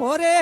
ওরে